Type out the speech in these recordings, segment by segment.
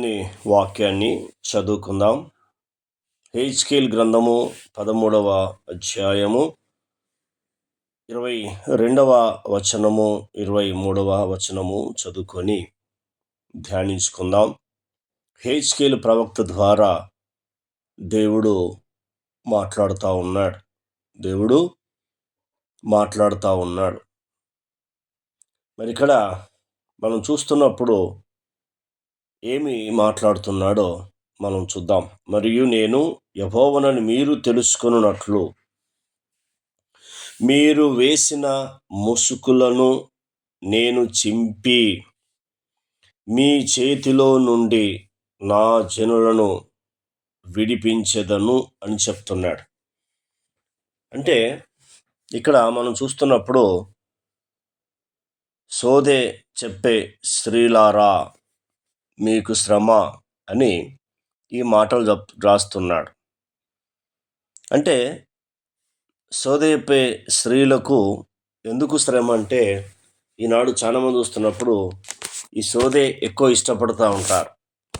దేవుని వాక్యాన్ని చదువుకుందాం. హెచ్కేల్ గ్రంథము పదమూడవ అధ్యాయము ఇరవై రెండవ వచనము ఇరవై మూడవ వచనము చదువుకొని ధ్యానించుకుందాం. హెచ్కేల్ ప్రవక్త ద్వారా దేవుడు మాట్లాడుతూ ఉన్నాడు. దేవుడు మాట్లాడుతూ ఉన్నాడు. మరి ఇక్కడ మనం చూస్తున్నప్పుడు ఏమి మాట్లాడుతున్నాడో మనం చూద్దాం. మరియు నేను యహోవనని మీరు తెలుసుకున్నట్లు మీరు వేసిన ముసుకులను నేను చింపి మీ చేతిలో నుండి నా జనులను విడిపించదను అని చెప్తున్నాడు. అంటే ఇక్కడ మనం చూస్తున్నప్పుడు సోదే చెప్పే స్త్రీలారా మీకు శ్రమ అని ఈ మాటలు రాస్తున్నాడు. అంటే సోదేపే స్త్రీలకు ఎందుకు శ్రమ అంటే ఈనాడు చాలామంది చూస్తున్నప్పుడు ఈ సోదే ఎక్కువ ఇష్టపడుతూ ఉంటారు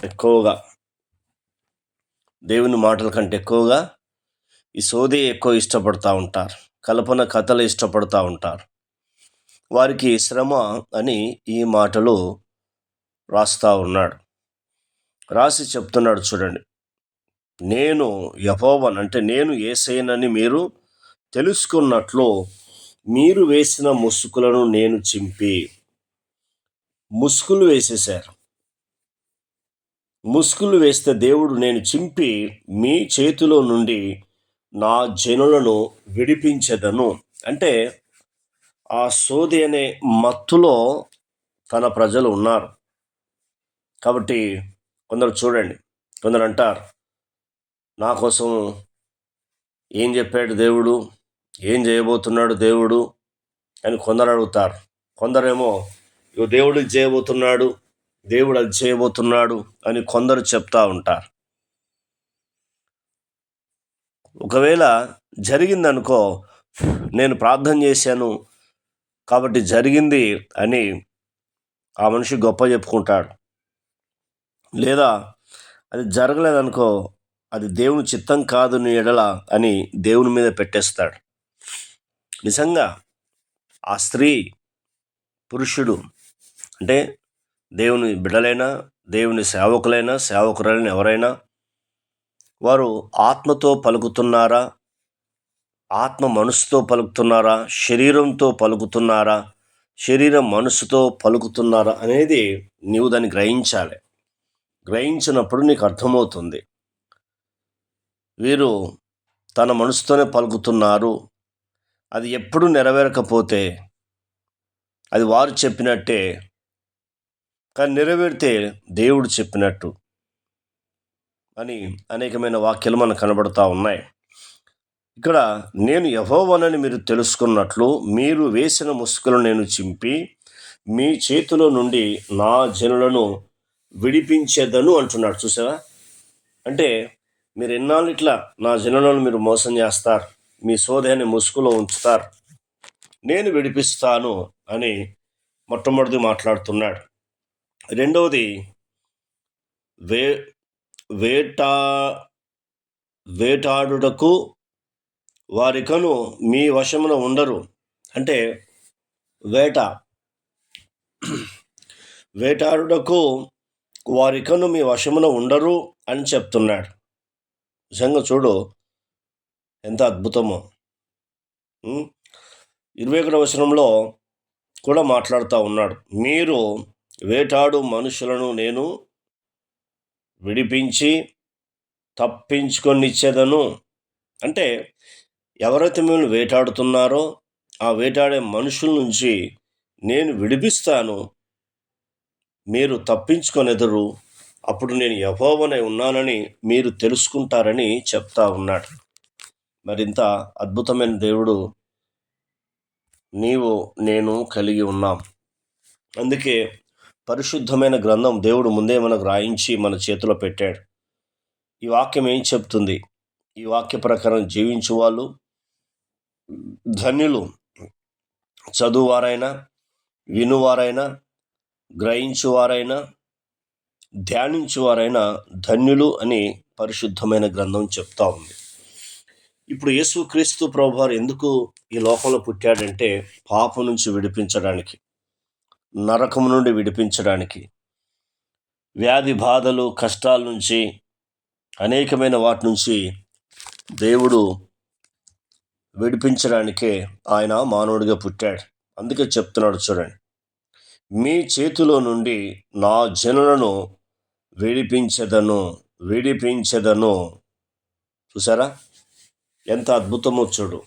ఎక్కువగా. దేవుని మాటల కంటే ఎక్కువగా ఈ సోదే ఎక్కువ ఇష్టపడుతూ ఉంటారు కల్పన కథలు ఇష్టపడుతూ ఉంటారు. వారికి శ్రమ అని ఈ మాటలు రాస్తా ఉన్నాడు. రాసి చెప్తున్నాడు చూడండి. నేను యహోవన్ అంటే నేను ఏసైనని మీరు తెలుసుకున్నట్లు మీరు వేసిన ముసుగులను నేను చింపి ముసుగులు వేసేశారు. ముసుగులు వేస్తే దేవుడు నేను చింపి మీ చేతిలో నుండి నా జనులను విడిపించదను. అంటే ఆ సోది అనే మత్తులో తన ప్రజలు ఉన్నారు. కాబట్టి కొందరు చూడండి కొందరు అంటారు నా కోసం ఏం చెప్పాడు దేవుడు ఏం చేయబోతున్నాడు దేవుడు అని కొందరు అడుగుతారు. కొందరేమో ఇగో దేవుడు ఇది చేయబోతున్నాడు దేవుడు అది చేయబోతున్నాడు అని కొందరు చెప్తా ఉంటారు. ఒకవేళ జరిగిందనుకో నేను ప్రార్థన చేశాను కాబట్టి జరిగింది అని ఆ మనిషి గొప్ప చెప్పుకుంటాడు. లేదా అది జరగలేదనుకో అది దేవుని చిత్తం కాదు నీ ఎడల అని దేవుని మీద పెట్టేస్తాడు. నిజంగా ఆ స్త్రీ పురుషుడు అంటే దేవుని బిడలైనా దేవుని సేవకులైనా సేవకులైన ఎవరైనా వారు ఆత్మతో పలుకుతున్నారా? ఆత్మ మనసుతో పలుకుతున్నారా? శరీరంతో పలుకుతున్నారా? శరీరం మనసుతో పలుకుతున్నారా అనేది నీవు దాన్ని గ్రహించాలి. గ్రహించినప్పుడు నీకు అర్థమవుతుంది. వీరు తన మనసుతోనే పలుకుతున్నారు. అది ఎప్పుడు నెరవేరకపోతే అది వారు చెప్పినట్టే కానీ నెరవేరితే దేవుడు చెప్పినట్టు అని అనేకమైన వాక్యాలు మనకు కనబడుతూ ఉన్నాయి. ఇక్కడ నేను యహోవనని మీరు తెలుసుకున్నట్లు మీరు వేసిన ముసుగులను నేను చింపి మీ చేతిలో నుండి నా జనులను విడిపించేదను అంటున్నాడు. చూసావా? అంటే మీరు ఎన్నాళ్ళు ఇట్లా నా జనులను మీరు మోసం చేస్తారు మీ సోదయాన్ని ముసుగులో ఉంచుతారు నేను విడిపిస్తాను అని మొట్టమొదటి మాట్లాడుతున్నాడు. రెండవది వే వేటా వేటాడుటకు వారికను మీ వశమున ఉండరు. అంటే వేట వేటాడుటకు వారికను మీ వశమున ఉండరు అని చెప్తున్నాడు. నిజంగా చూడు ఎంత అద్భుతమో. ఇరవై ఒకటి వచనంలో కూడా మాట్లాడుతూ ఉన్నాడు. మీరు వేటాడు మనుషులను నేను విడిపించి తప్పించుకొనిచ్చేదను. అంటే ఎవరైతే మిమ్మల్ని వేటాడుతున్నారో ఆ వేటాడే మనుషుల నుంచి నేను విడిపిస్తాను. మీరు తప్పించుకొనెదరు అప్పుడు నేను యహోవనే ఉన్నానని మీరు తెలుసుకుంటారని చెప్తా ఉన్నాడు. మరింత అద్భుతమైన దేవుడు నీవు నేను కలిగి ఉన్నాం. అందుకే పరిశుద్ధమైన గ్రంథం దేవుడు ముందే మనకు రాయించి మన చేతిలో పెట్టాడు. ఈ వాక్యం ఏం చెప్తుంది? ఈ వాక్య ప్రకారం జీవించు వాళ్ళు ధన్యులు చదువువారైనా వినువారైనా గ్రహించువారైనా ధ్యానించువారైనా ధన్యులు అని పరిశుద్ధమైన గ్రంథం చెప్తా ఉంది. ఇప్పుడు యేసుక్రీస్తు ప్రభువారు ఎందుకు ఈ లోకంలో పుట్టాడంటే పాపం నుంచి విడిపించడానికి నరకం నుండి విడిపించడానికి వ్యాధి బాధలు కష్టాల నుంచి అనేకమైన వాటి నుంచి దేవుడు విడిపించడానికే ఆయన మానవుడిగా పుట్టాడు. అందుకే చెప్తున్నాడు చూడండి. మీ చేతిలో నుండి నా జనులను విడిపించదను విడిపించదను. చూసారా? ఎంత అద్భుతమో చూడు.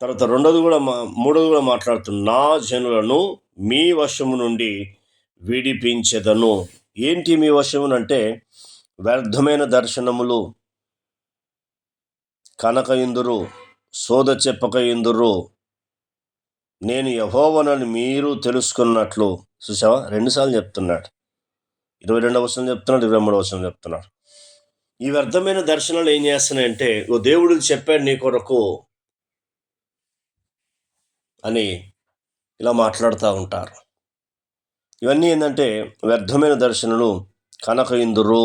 తర్వాత రెండోది కూడా మా మూడోది కూడా మాట్లాడుతున్నా. నా జనులను మీ వశము నుండి విడిపించదను. ఏంటి మీ వశమునంటే? అంటే వ్యర్థమైన దర్శనములు. కనక ఇందురు సోద చెప్పక ఇందురు నేను యహోవనని మీరు తెలుసుకున్నట్లు చూసావా? రెండుసార్లు చెప్తున్నాడు. ఇరవై రెండవ వచనం చెప్తున్నాడు ఇరవై మూడవ వచనం చెప్తున్నాడు. ఈ వ్యర్థమైన దర్శనాలు ఏం చేస్తున్నాయంటే ఓ దేవుడు చెప్పాడు నీ కొరకు అని ఇలా మాట్లాడుతూ ఉంటారు. ఇవన్నీ ఏంటంటే వ్యర్థమైన దర్శనలు కనక ఇందురు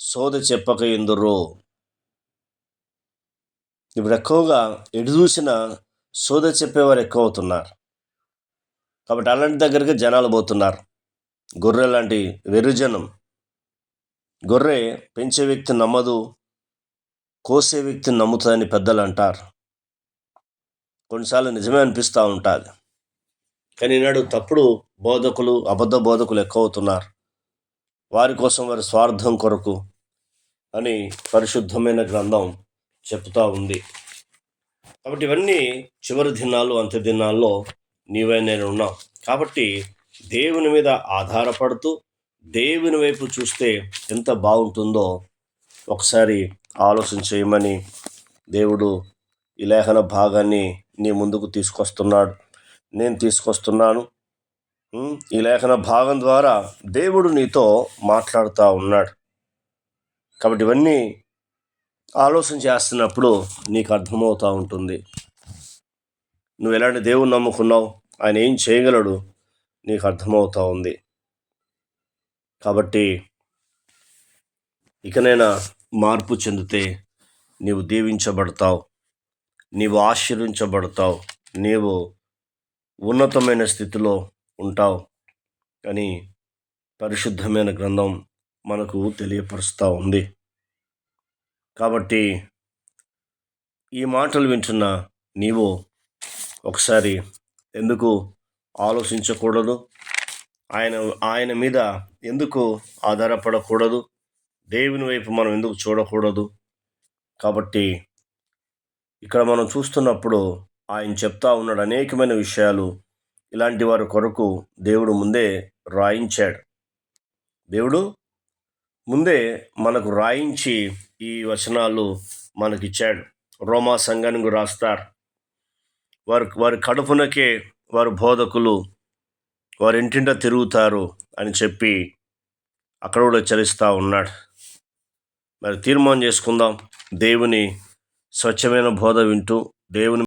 సోద చెప్పక ఇందురు ఇప్పుడు ఎక్కువగా ఎటు చూసిన సోద చెప్పేవారు ఎక్కువ అవుతున్నారు కాబట్టి అలాంటి దగ్గరికి జనాలు పోతున్నారు. గొర్రె లాంటి వెర్రిజనం. గొర్రె పెంచే వ్యక్తి నమ్మదు కోసే వ్యక్తి నమ్ముతుందని పెద్దలు అంటారు. కొన్నిసార్లు నిజమే అనిపిస్తూ ఉంటుంది. కానీ ఈనాడు తప్పుడు బోధకులు అబద్ధ బోధకులు ఎక్కువ అవుతున్నారు వారి కోసం వారి స్వార్థం కొరకు అని పరిశుద్ధమైన గ్రంథం చెప్తా ఉంది. కాబట్టి ఇవన్నీ చివరి దినాలు అంత్య దినాల్లో నీవే నేను ఉన్నాం కాబట్టి దేవుని మీద ఆధారపడుతూ దేవుని వైపు చూస్తే ఎంత బాగుంటుందో ఒకసారి ఆలోచన చేయమని దేవుడు ఈ లేఖన భాగాన్ని నీ ముందుకు తీసుకొస్తున్నాడు. నేను తీసుకొస్తున్నాను. ఈ లేఖన భాగం ద్వారా దేవుడు నీతో మాట్లాడుతూ ఉన్నాడు. కాబట్టి ఇవన్నీ ఆలోచన చేస్తున్నప్పుడు నీకు అర్థమవుతూ ఉంటుంది. నువ్వు ఎలాంటి దేవుని నమ్ముకున్నావు? ఆయన ఏం చేయగలడు? నీకు అర్థమవుతూ ఉంది. కాబట్టి ఇకనైనా మార్పు చెందితే నీవు దీవించబడతావు. నీవు ఆశీర్వించబడతావు. నీవు ఉన్నతమైన స్థితిలో ఉంటావు అని పరిశుద్ధమైన గ్రంథం మనకు తెలియపరుస్తూ ఉంది. కాబట్టి ఈ మాటలు వింటున్న నీవు ఒకసారి ఎందుకు ఆలోచించకూడదు? ఆయన ఆయన మీద ఎందుకు ఆధారపడకూడదు? దేవుని వైపు మనం ఎందుకు చూడకూడదు? కాబట్టి ఇక్కడ మనం చూస్తున్నప్పుడు ఆయన చెప్తా ఉన్నాడు అనేకమైన విషయాలు ఇలాంటి వారి కొరకు దేవుడు ముందే రాయించాడు. దేవుడు ముందే మనకు రాయించి ఈ వచనాలు మనకిచ్చాడు. రోమా సంఘానికి రాస్తారు. వారు వారి కడుపునకే వారు బోధకులు వారి ఇంటింట తిరుగుతారు అని చెప్పి అక్కడ కూడా చరిస్తూ ఉన్నాడు. మరి తీర్మానం చేసుకుందాం. దేవుని స్వచ్ఛమైన బోధ వింటూ దేవుని